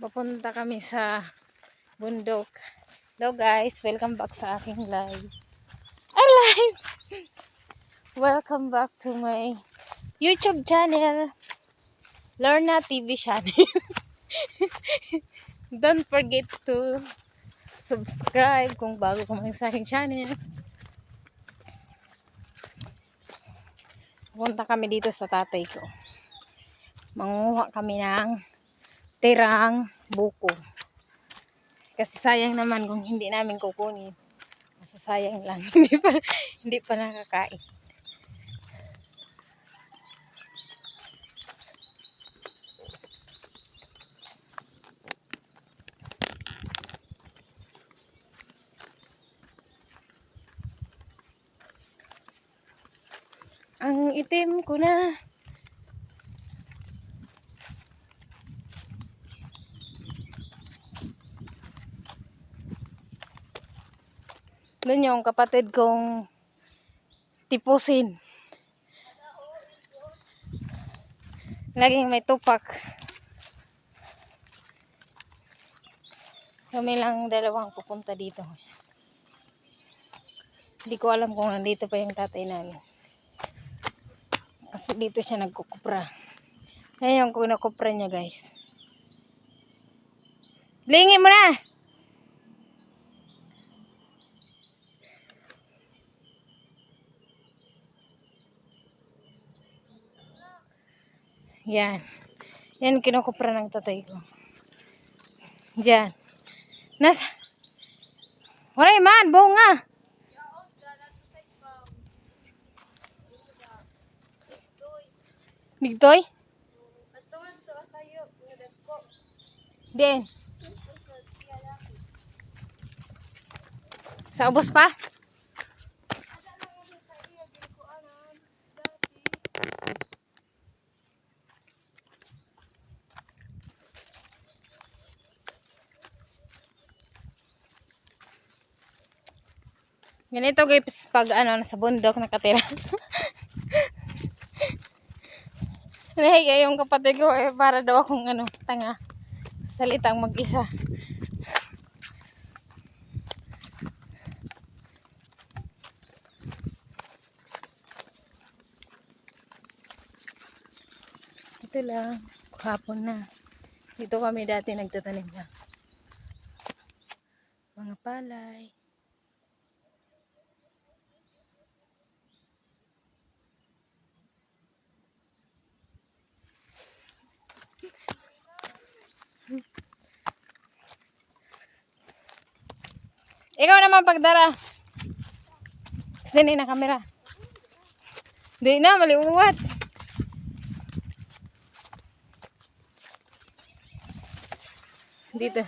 Papunta kami sa bundok. Hello guys, welcome back sa aking live. Ay, live! Welcome back to my YouTube channel. Lorna TV channel. Don't forget to subscribe kung bago ka sa aking channel. Punta kami dito sa tatay ko. Manguha kami ng tirang buko. Kasi sayang naman kung hindi namin kukunin. Masasayang lang. hindi pa, hindi pa nakakain. Ang itim ko na. Doon yung kapatid kong tipusin. Laging may tupak. Kami lang dalawang pupunta dito. Hindi ko alam kung nandito pa yung tatay namin. Kasi dito siya nagkukupra. Ngayon kung nakupra niya guys. Lingi mo na! Yan. Yan kinukupra ng tatay ko. Diyan. Nasa. Wala man, bunga. Nigtoy? Din. Sa ubos pa? Ganito guys pag ano nasa bundok nakatira. Nahiga yung kapatid ko eh para daw akong ano tanga. Salitang mag-isa. Ito lang. Hapon na. Dito kami dati nagtatanim na. Mga palay. Ikaw naman pagdara. Sini na kamera. Di na, maliuwat. Dito.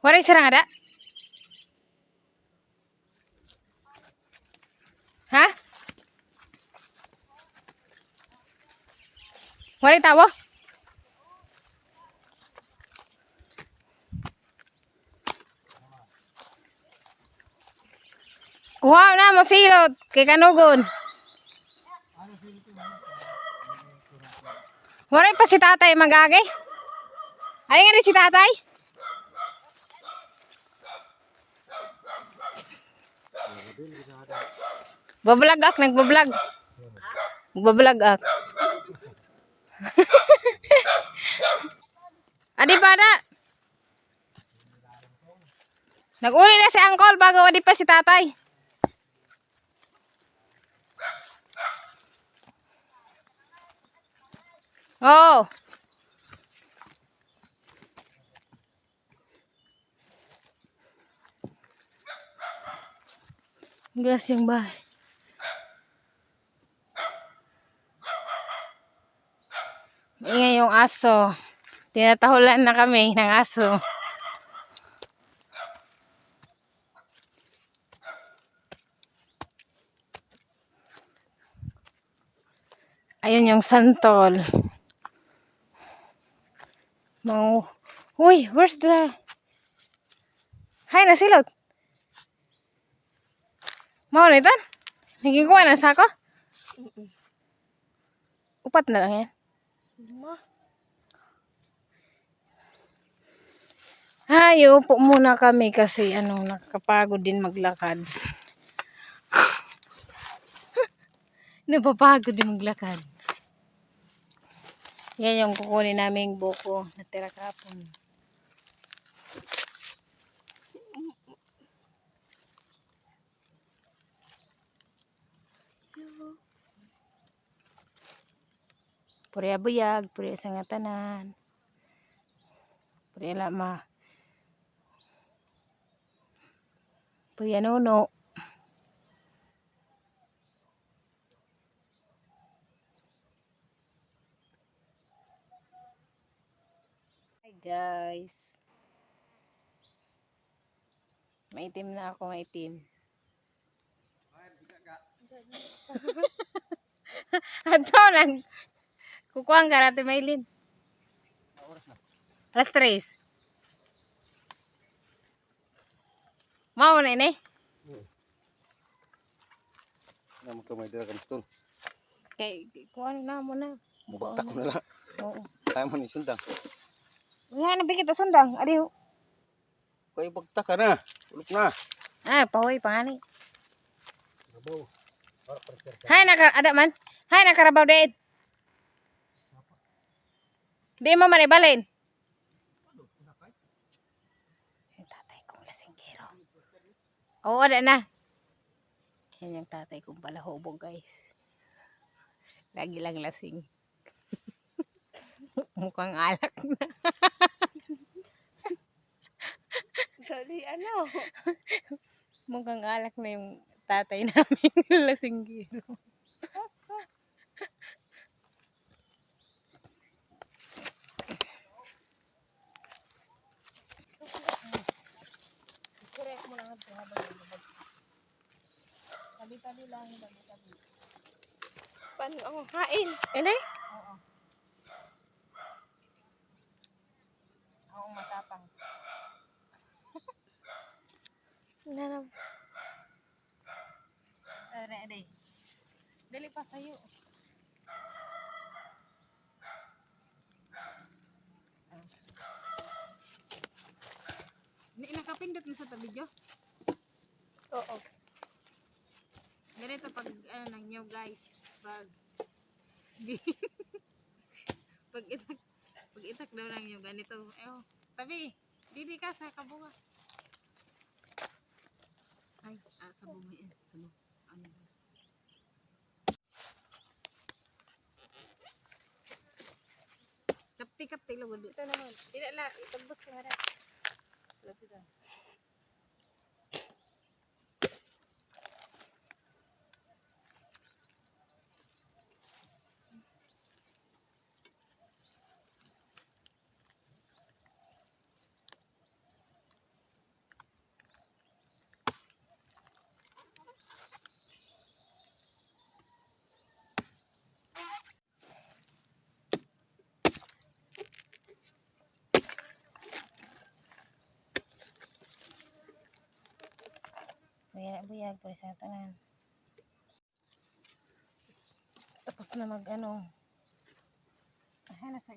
Waray sarang ada? Waray tawo? Kuha na mo silot kay kanugon. Waray pa si tatay magagi? Ay nga si tatay? Bablog ak, nagbablog. Nagbablog ak. Adi pa na. Nag-uli na si Angkol bago adi pa si tatay. Oh. Gas yung bahay. Aso. Tinatahulan na kami ng aso. Ayun yung santol. Mau. Uy, where's the... Hi, nasilot. Mau na itan? Naging kuha na sa ako? Upat na lang yan. Lima. Ay, upo muna kami kasi ano, nakakapagod din maglakad. Napapagod din maglakad. Yan yung kukunin naming buko na tira kapon. Puri abuyag, puri sangatanan. Puri lama. Puri anuno. Hi guys. Maitim na ako, maitim. Ato nang kukuha ka natin, Maylin. Alas tres. Mau na ini? Naman ka may dala kan Kay, kuha na mo na. Mubakta ko na lang. Oo. Kaya mo ni sundang. Nga, nabi kita sundang. Adiho. Kaya bagta ka na. Ulok na. Ah, pahoy, pangani. Babaw. Hay, naka, ada man. Hay, nakarabaw din. Di mo man ibalin. Oo, ada na. Yan yung tatay kong pala hubog, guys. Lagi lang lasing. Mukhang alak na. Dali, ano? Mukhang alak na yung tatay namin lasinggero. Tabi-tabi lang, tabi-tabi. Paano ako kain? Ele? Oo. Ako matapang. Nanam. Ere, ere. Dali pa sa'yo. Hindi nakapindot na sa tabi, Jo. Oo. Ganito pag ano nang nyo guys, pag pag itak pag itak daw lang yung ganito. Eh, tabi, dili ka sa kabunga. Ay, ah, sa bumi yan. Sa bumi. Ano ba? Kapti-kapti lugod. Ito naman. Dili la, itagbos ka mara. Sulod sila. Buyag, buyag, pwede sa tanan. Tapos na mag ano. Ay, nasa.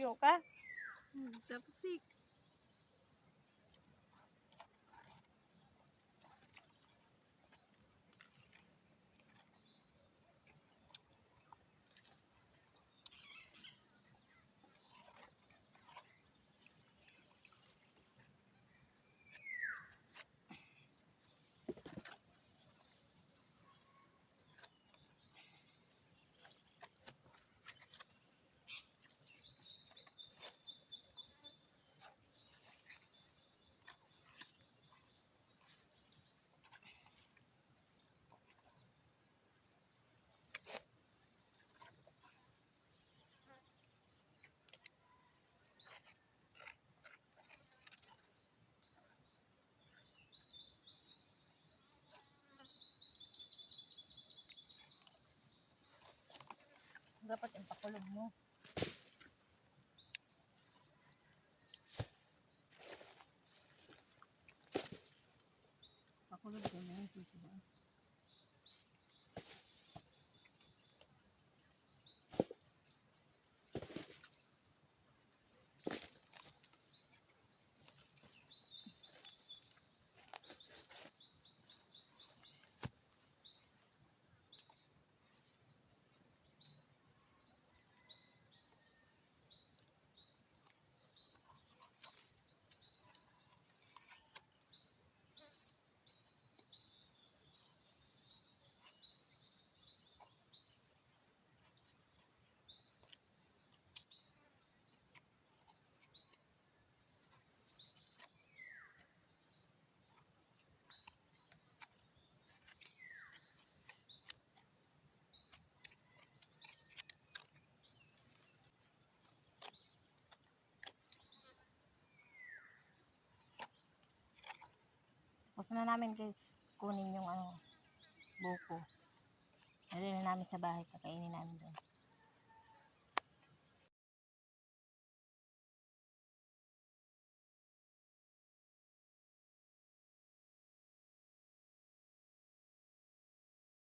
होगा। हम्म, तब सीख। Dapat yung pakulog mo. Pakulog ko na yung susi ba? Tapos na namin guys kunin yung ano, buko. Dali na namin sa bahay, kakainin namin doon.